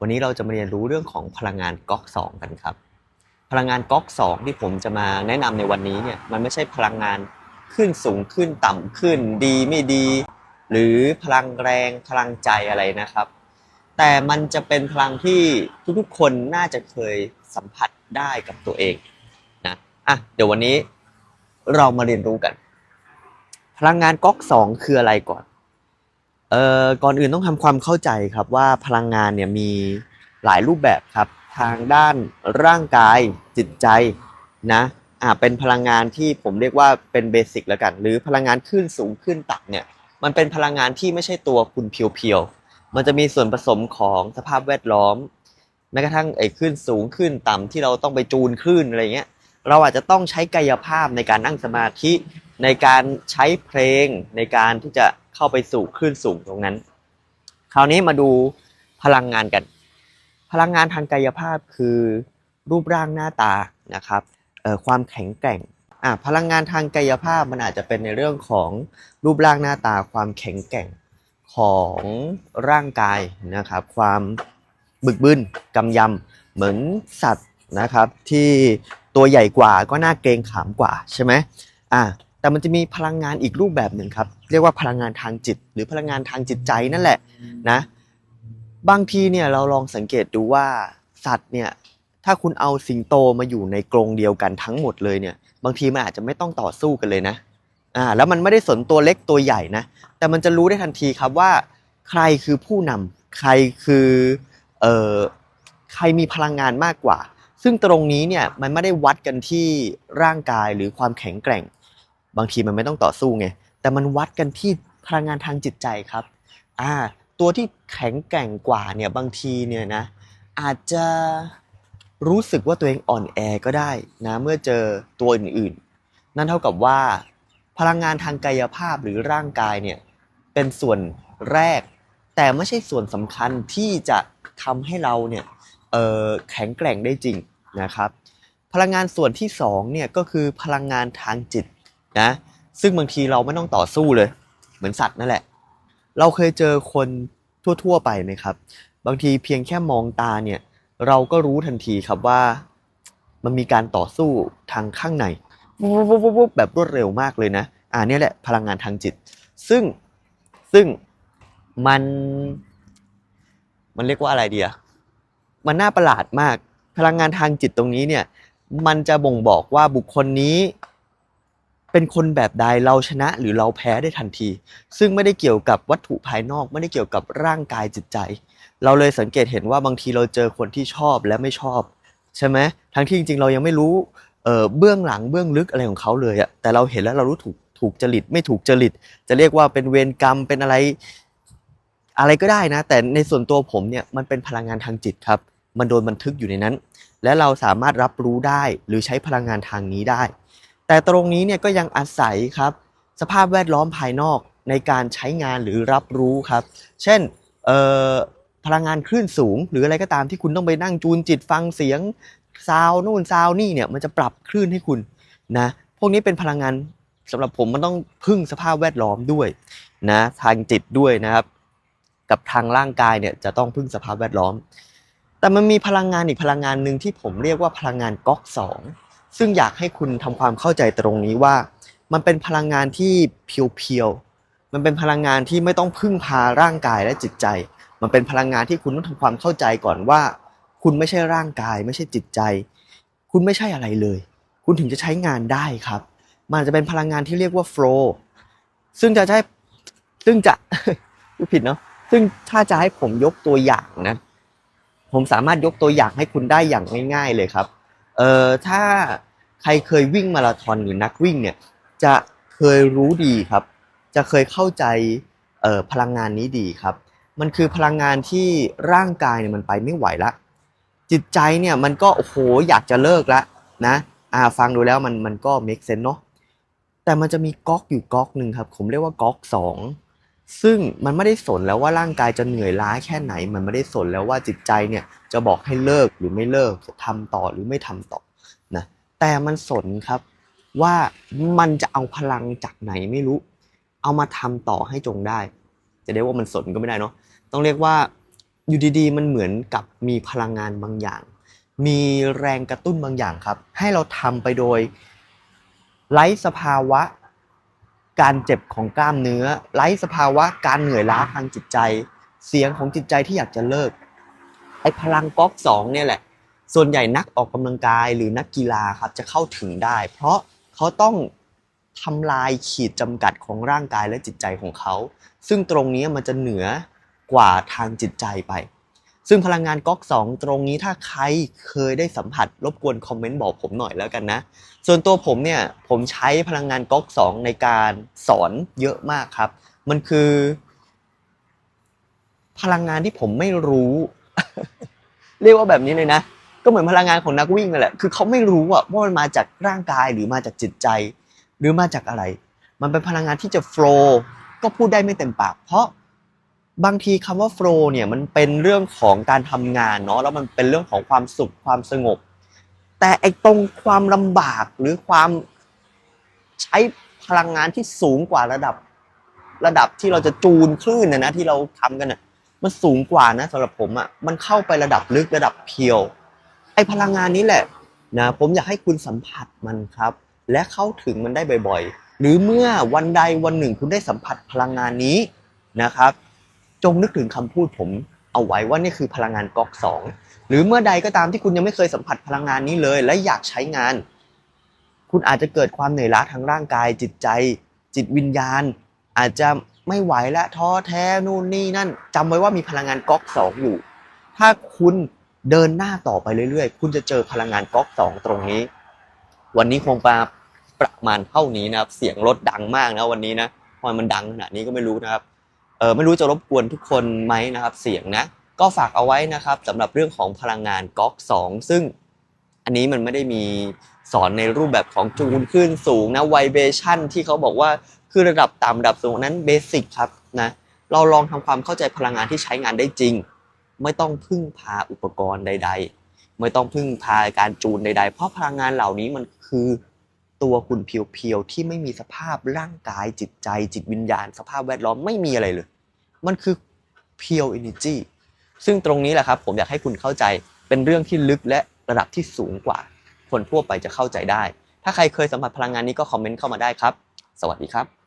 วันนี้เราจะมาเรียนรู้เรื่องของพลังงานก๊อก2กันครับ พลังงานก๊อก2ที่ผมจะมาแนะนำในวันนี้เนี่ยมันไม่ใช่พลังงานขึ้นสูงขึ้นต่ำขึ้นดีไม่ดี หรือพลังแรงพลังใจอะไรนะครับ แต่มันจะเป็นพลังที่ทุกๆคนน่าจะเคยสัมผัสได้กับตัวเองนะอะเดี๋ยววันนี้เรามาเรียนรู้กัน พลังงานก๊อก2คืออะไรก่อน เอ่อก่อนอื่นต้องทำความเข้าใจครับว่าพลังงานเนี่ยมีหลายรูปแบบครับทางด้านร่างกายจิตใจนะอ่าเป็นพลังงานที่ผมเรียกว่าเป็นเบสิกแล้วกัน หรือพลังงานขึ้นสูงขึ้นต่ำเนี่ยมันเป็นพลังงานที่ไม่ใช่ตัวคุณเพียวๆมันจะมีส่วนผสมของสภาพแวดล้อมแม้กระทั่งไอ้ขึ้นสูงขึ้นต่ำที่เราต้องไปจูนขึ้นอะไรเงี้ยเราอาจจะต้องใช้กายภาพในการนั่งสมาธิในการใช้เพลงในการที่จะ เข้าไปสู่คลื่นสูงตรงนั้น คราวนี้มาดูพลังงานกัน พลังงานทางกายภาพคือรูปร่างหน้าตานะครับความแข็งแกร่งพลังงานทางกายภาพมันอาจจะเป็นในเรื่องของรูปร่างหน้าตา ความแข็งแกร่งของร่างกายนะครับ ความบึกบึนกำยำเหมือนสัตว์นะครับ ที่ตัวใหญ่กว่าก็น่าเกรงขามกว่าใช่ไหมอะ แต่มันจะมีพลังงานอีกรูปแบบหนึ่งครับ เรียกว่าพลังงานทางจิต หรือพลังงานทางจิตใจนั่นแหละนะบางทีเนี่ยเราลองสังเกตดูว่าสัตว์เนี่ยถ้าคุณเอาสิงโตมาอยู่ในกรงเดียวกันทั้งหมดเลยเนี่ยบางทีมันอาจจะไม่ต้องต่อสู้กันเลยนะอ่าแล้วมันไม่ได้สนตัวเล็กตัวใหญ่นะแต่มันจะรู้ได้ทันทีครับว่า ใครคือผู้นำใครคือเอ่อใครมีพลังงานมากกว่า ซึ่งตรงนี้เนี่ยมันไม่ได้วัดกันที่ร่างกายหรือความแข็งแกร่ง บางทีมันไม่ต้องต่อสู้ไงแต่มันวัดกันที่พลังงานทางจิตใจครับอ่าตัวที่แข็งแกร่งกว่าเนี่ยบางทีเนี่ยนะอาจจะรู้สึกว่าตัวเองอ่อนแอก็ได้นะเมื่อเจอตัวอื่นๆ นั่นเท่ากับว่า พลังงานทางกายภาพหรือร่างกายเนี่ยเป็นส่วนแรก แต่ไม่ใช่ส่วนสำคัญที่จะทำให้เราเนี่ยแข็งแกร่งได้จริงนะครับ พลังงานส่วนที่สองเนี่ยก็คือพลังงานทางจิต นะซึ่งบางทีเราไม่ต้องต่อสู้เลย เหมือนสัตว์นั่นแหละ เราเคยเจอคนทั่ว ๆ ไปไหมครับ บางทีเพียงแค่มองตาเนี่ย เราก็รู้ทันทีครับว่า มันมีการต่อสู้ทางข้างในวุบๆๆๆแบบรวดเร็วมากเลยนะอ่านี่แหละพลังงานทางจิต ซึ่งซึ่งมัน มันเรียกว่าอะไรดีอะมันน่าประหลาดมาก พลังงานทางจิตตรงนี้เนี่ย มันจะบ่งบอกว่าบุคคลนี้ เป็นคนแบบใดเราชนะหรือเราแพ้ได้ทันที ซึ่งไม่ได้เกี่ยวกับวัตถุภายนอก ไม่ได้เกี่ยวกับร่างกายจิตใจ เราเลยสังเกตเห็นว่าบางทีเราเจอคนที่ชอบและไม่ชอบ ใช่ไหมทั้งที่จริงๆ เรายังไม่รู้เออเบื้องหลังเบื้องลึกอะไรของเขาเลยอะแต่เราเห็นแล้วเรารู้ถูกถูกจริตไม่ถูกจริต จะเรียกว่าเป็นเวรกรรมเป็นอะไรอะไรก็ได้นะ แต่ในส่วนตัวผมเนี่ยมันเป็นพลังงานทางจิตครับ มันโดนบันทึกอยู่ในนั้น และเราสามารถรับรู้ได้หรือใช้พลังงานทางนี้ได้ แต่ตรงนี้เนี่ยก็ยังอาศัยครับ สภาพแวดล้อมภายนอกในการใช้งานหรือรับรู้ครับ เช่นพลังงานคลื่นสูง หรืออะไรก็ตามที่คุณต้องไปนั่งจูนจิตฟังเสียงซาวนู่นซาวนี่เนี่ยมันจะปรับคลื่นให้คุณนะพวกนี้เป็นพลังงานสำหรับผมมันต้องพึ่งสภาพแวดล้อมด้วยนะทางจิตด้วยนะครับ กับทางร่างกายเนี่ยจะต้องพึ่งสภาพแวดล้อม แต่มันมีพลังงานอีกพลังงานหนึ่งที่ผมเรียกว่าพลังงานก๊อกสอง ซึ่งอยากให้คุณทำความเข้าใจตรงนี้ว่า มันเป็นพลังงานที่เพียวๆมันเป็นพลังงานที่ไม่ต้องพึ่งพาร่างกายและจิตใจ มันเป็นพลังงานที่คุณต้องทำความเข้าใจก่อนว่า คุณไม่ใช่ร่างกาย ไม่ใช่จิตใจ คุณไม่ใช่อะไรเลย คุณถึงจะใช้งานได้ครับ มันจะเป็นพลังงานที่เรียกว่า flow ซึ่งจะใช้ซึ่งจะผิดเนาะซึ่งถ้าจะให้ผมยกตัวอย่างนะ ผมสามารถยกตัวอย่างให้คุณได้อย่างง่าย ๆ เลยครับ เอ่อถ้าใครเคยวิ่งมาราธอนหรือนักวิ่งเนี่ยจะเคยรู้ดีครับ จะเคยเข้าใจเอ่อพลังงานนี้ดีครับ มันคือพลังงานที่ร่างกายเนี่ยมันไปไม่ไหวละ จิตใจเนี่ยมันก็โอ้โหอยากจะเลิกละนะอ่าฟังดูแล้วมันมันก็ make sense เนาะแต่มันจะมีก๊อกอยู่ก๊อกหนึ่งครับ ผมเรียกว่าก๊อกสอง ซึ่งมันไม่ได้สนแล้วว่าร่างกายจะเหนื่อยล้าแค่ไหน มันไม่ได้สนแล้วว่าจิตใจเนี่ยจะบอกให้เลิกหรือไม่เลิกจะทำต่อหรือไม่ทำต่อนะแต่มันสนครับว่ามันจะเอาพลังจากไหนไม่รู้ เอามาทำต่อให้จงได้ จะเรียกว่ามันสนก็ไม่ได้เนาะต้องเรียกว่าอยู่ดีๆ มันเหมือนกับมีพลังงานบางอย่าง มีแรงกระตุ้นบางอย่างครับ ให้เราทำไปโดยไร้สภาวะ การเจ็บของกล้ามเนื้อ ไร้สภาวะการเหนื่อยล้าทางจิตใจ เสียงของจิตใจที่อยากจะเลิก ไอ้พลังก๊อกสองเนี่ยแหละ ส่วนใหญ่นักออกกำลังกายหรือนักกีฬาครับจะเข้าถึงได้ เพราะเขาต้องทำลายขีดจำกัดของร่างกายและจิตใจของเขา ซึ่งตรงนี้มันจะเหนือกว่าทางจิตใจไป ซึ่งพลังงานก๊อกสองตรงนี้ถ้าใครเคยได้สัมผัสรบกวนคอมเมนต์บอกผมหน่อยแล้วกันนะ ส่วนตัวผมเนี่ยผมใช้พลังงานก๊อกสองในการสอนเยอะมากครับ มันคือ พลังงานที่ผมไม่รู้ เรียกว่าแบบนี้เลยนะ ก็เหมือนพลังงานของนักวิ่งนั่นแหละคือเขาไม่รู้อะว่ามันมาจากร่างกายหรือมาจากจิตใจ หรือมาจากอะไร มันเป็นพลังงานที่จะโฟล์ก็พูดได้ไม่เต็มปากเพราะ บางทีคำว่าโฟล์เนี่ยมันเป็นเรื่องของการทำงานเนาะแล้วมันเป็นเรื่องของความสุขความสงบ แต่ไอ้ตรงความลำบากหรือความใช้พลังงานที่สูงกว่าระดับ ระดับที่เราจะจูนคลื่นนะนะที่เราทำกันน่ะมันสูงกว่านะสำหรับผมอะมันเข้าไประดับลึกระดับเพียว ไอ้พลังงานนี้แหละนะผมอยากให้คุณสัมผัสมันครับ และเข้าถึงมันได้บ่อยๆ หรือเมื่อวันใดวันหนึ่งคุณได้สัมผัสพลังงานนี้นะครับ จงนึกถึงคำพูดผมเอาไว้ว่านี่คือพลังงานก๊อกสองหรือเมื่อใดก็ตามที่คุณยังไม่เคยสัมผัสพลังงานนี้เลย และอยากใช้งาน คุณอาจจะเกิดความเหนื่อยล้าทางร่างกาย จิตใจ จิตวิญญาณ อาจจะไม่ไหวและท้อแท้นู่นนี่นั่นจำไว้ว่ามีพลังงานก๊อกสองอยู่ ถ้าคุณเดินหน้าต่อไปเรื่อยๆ คุณจะเจอพลังงานก๊อกสองตรงนี้ วันนี้คงมาประมาณเท่านี้นะครับ เสียงรถดังมากนะวันนี้นะทำไมมันดังขนาดนี้ก็ไม่รู้นะครับ เออไม่รู้จะรบกวนทุกคนไหมนะครับเสียงนะก็ฝากเอาไว้นะครับสำหรับเรื่องของพลังงานก๊อก2ซึ่งอันนี้มันไม่ได้มีสอนในรูปแบบของจูนขึ้นสูงนะไวเบชั่นที่เขาบอกว่าคือระดับต่ำระดับสูงนนั้นเบสิกครับนะเราลองทำความเข้าใจพลังงานที่ใช้งานได้จริง ไม่ต้องพึ่งพาอุปกรณ์ใด ๆ ไม่ต้องพึ่งพาการจูนใด ๆ เพราะพลังงานเหล่านี้มันคือ ตัวคุณเพียวๆที่ไม่มีสภาพร่างกายจิตใจ จิตวิญญาณ สภาพแวดล้อมไม่มีอะไรเลย มันคือเพียวเอเนจีซึ่งตรงนี้แหละครับผมอยากให้คุณเข้าใจเป็นเรื่องที่ลึกและระดับที่สูงกว่า คนทั่วไปจะเข้าใจได้ ถ้าใครเคยสัมผัสพลังงานนี้ก็คอมเมนต์เข้ามาได้ครับ สวัสดีครับ